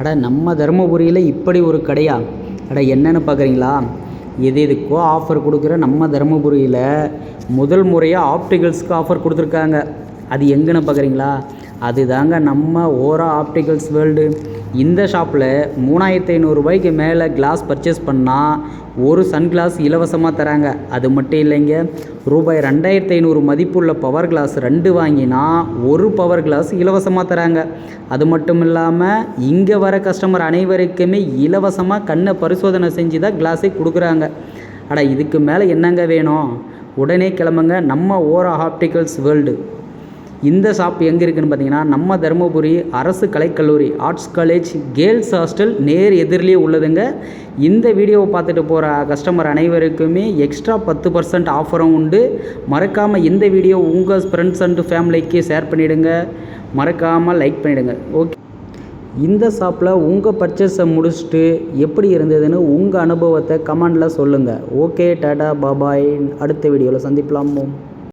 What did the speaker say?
அட நம்ம தருமபுரியில் இப்படி ஒரு கடையா? அட என்னென்னு பார்க்குறீங்களா எது எதுக்கோ ஆஃபர் கொடுக்குற நம்ம தருமபுரியில் முதல் முறையாக ஆப்டிகல்ஸ்க்கு ஆஃபர் கொடுத்துருக்காங்க. அது எங்கேன்னு பார்க்குறீங்களா அதுதாங்க நம்ம ஓரா ஆப்டிகல்ஸ் வேர்ல்டு இந்த ஷாப்பில் மூணாயிரத்தி ஐநூறுரூபாய்க்கு மேலே கிளாஸ் பர்ச்சேஸ் பண்ணால் ஒரு சன் கிளாஸ் இலவசமாக தராங்க. அது மட்டும் இல்லைங்க ரூபாய் ரெண்டாயிரத்தி ஐநூறு மதிப்புள்ள பவர் கிளாஸ் ரெண்டு வாங்கினா ஒரு பவர் கிளாஸ் இலவசமாக தராங்க. அது மட்டும் இல்லாமல் இங்கே வர கஸ்டமர் அனைவருக்குமே இலவசமாக கண்ணை பரிசோதனை செஞ்சு தான் கிளாஸே கொடுக்குறாங்க. அட இதுக்கு மேலே என்னங்க வேணும்? உடனே கிளம்புங்க. நம்ம ஓரா ஆப்டிக்கல்ஸ் வேர்ல்டு இந்த ஷாப் எங்கே இருக்குதுன்னு பார்த்தீங்கன்னா நம்ம தருமபுரி அரசு கலைக்கல்லூரி ஆர்ட்ஸ் காலேஜ் கேர்ள்ஸ் ஹாஸ்டல் நேர் எதிரிலேயே உள்ளதுங்க. இந்த வீடியோவை பார்த்துட்டு போகிற கஸ்டமர் அனைவருக்குமே எக்ஸ்ட்ரா பத்து பர்சன்ட் ஆஃபரும் உண்டு. மறக்காமல் இந்த வீடியோ உங்கள் ஃப்ரெண்ட்ஸ் அண்டு ஃபேமிலிக்கு ஷேர் பண்ணிவிடுங்க மறக்காமல் லைக் பண்ணிவிடுங்க ஓகே இந்த ஷாப்பில் உங்கள் பர்ச்சேஸை முடிச்சுட்டு எப்படி இருந்ததுன்னு உங்கள் அனுபவத்தை கமெண்டில் சொல்லுங்கள் ஓகே டாடா பாபாய் அடுத்த வீடியோவில் சந்திப்பலாமோ.